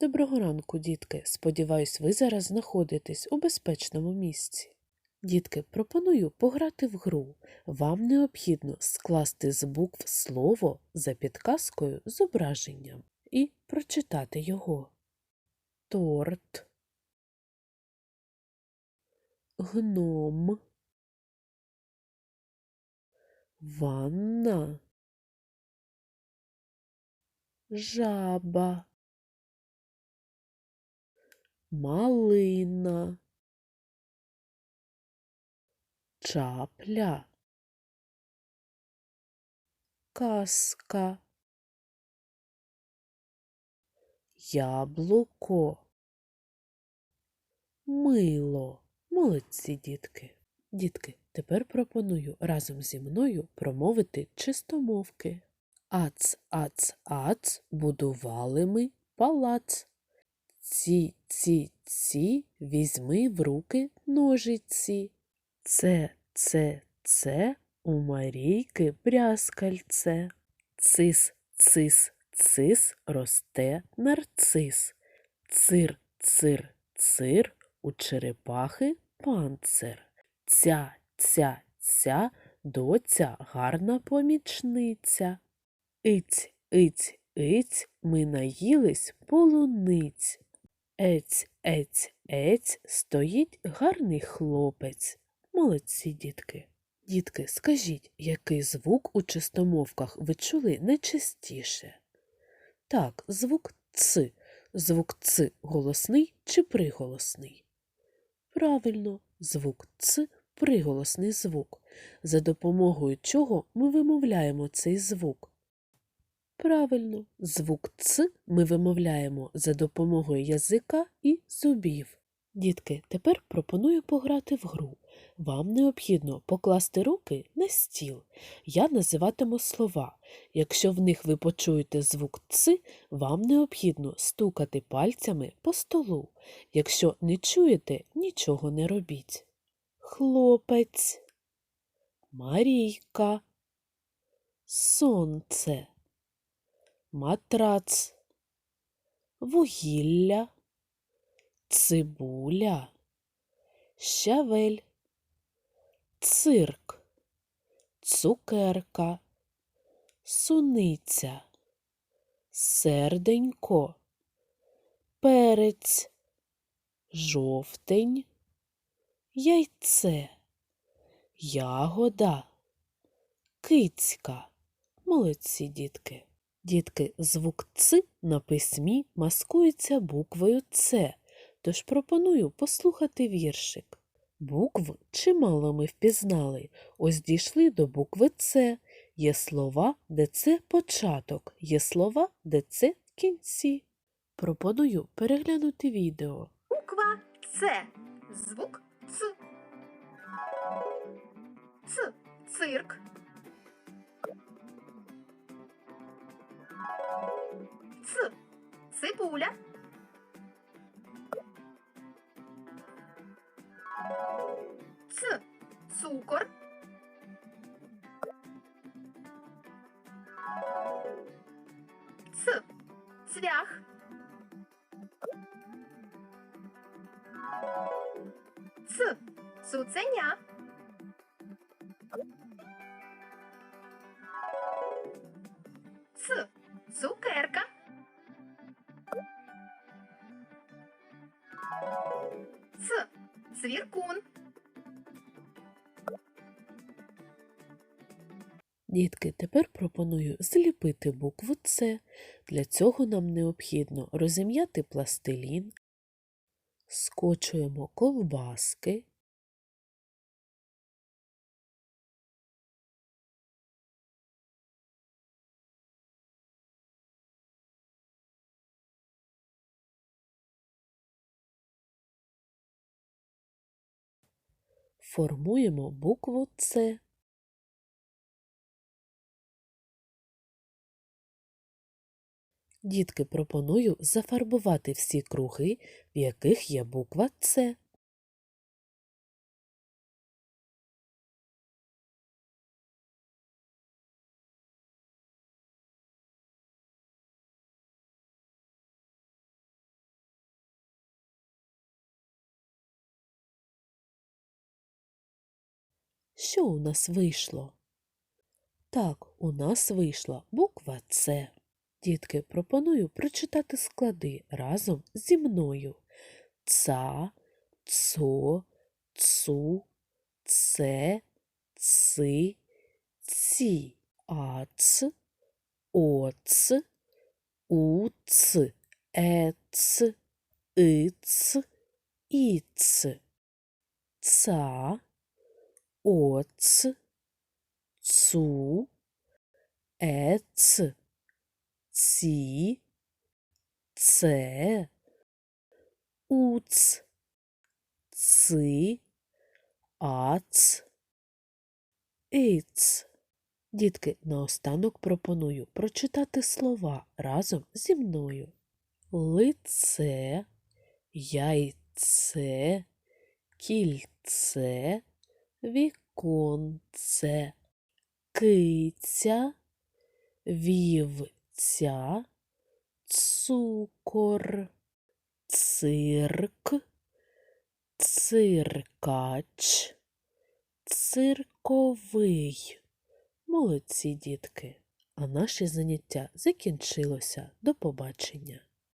Доброго ранку, дітки. Сподіваюсь, ви зараз знаходитесь у безпечному місці. Дітки, пропоную пограти в гру. Вам необхідно скласти з букв слово за підказкою зображенням і прочитати його. Торт, гном, ванна, жаба, малина, чапля, казка, яблуко, мило. Молодці, дітки. Дітки, тепер пропоную разом зі мною промовити чистомовки. Ац, ац, ац, будували ми палац. Ці, ці, ці, візьми в руки ножиці. Це, це, це, у Марійки брязкальце. Цис, цис, цис, росте нарцис. Цир, цир, цир, у черепахи панцир. Ця, ця, ця, доця гарна помічниця. Іць, іць, іць, ми наїлись полуниць. Ець, ець, ець, стоїть гарний хлопець. Молодці, дітки. Дітки, скажіть, який звук у чистомовках ви чули найчастіше? Так, звук Ц. Звук Ц голосний чи приголосний? Правильно, звук Ц приголосний звук. За допомогою чого ми вимовляємо цей звук? Правильно, звук Ц ми вимовляємо за допомогою язика і зубів. Дітки, тепер пропоную пограти в гру. Вам необхідно покласти руки на стіл. Я називатиму слова. Якщо в них ви почуєте звук Ц, вам необхідно стукати пальцями по столу. Якщо не чуєте, нічого не робіть. Хлопець, Марійка, сонце, матрац, вугілля, цибуля, щавель, цирк, цукерка, суниця, серденько, перець, жовтень, яйце, ягода, кицька. Молодці, дітки. Дітки, звук Ц на письмі маскується буквою С, тож пропоную послухати віршик. Букв чимало ми впізнали, ось дійшли до букви С. Є слова, де це початок, є слова, де це кінці. Пропоную переглянути відео. Буква С. Звук Ц. Ц. Цирк. Ц. Цибуля. Ц. Цукор. Ц. Цвях. Ц. Цуценя. Ц. Цвіркун. Дітки, тепер пропоную зліпити букву С. Для цього нам необхідно розім'яти пластилін, скочуємо ковбаски, формуємо букву С. Дітки, пропоную зафарбувати всі круги, в яких є буква С. Що у нас вийшло? Так, у нас вийшла буква С. Дітки, пропоную прочитати склади разом зі мною. Ца, цо, цу, це, ци, ці, ац, оц, уц, ец, иц, іц, ца, оц, цу, ец, ці, це, уц, ци, ац, іц. Дітки, наостанок пропоную прочитати слова разом зі мною. Лице, яйце, кільце, віконце, киця, вівця, цукор, цирк, циркач, цирковий. Молодці, дітки! А наше заняття закінчилося. До побачення!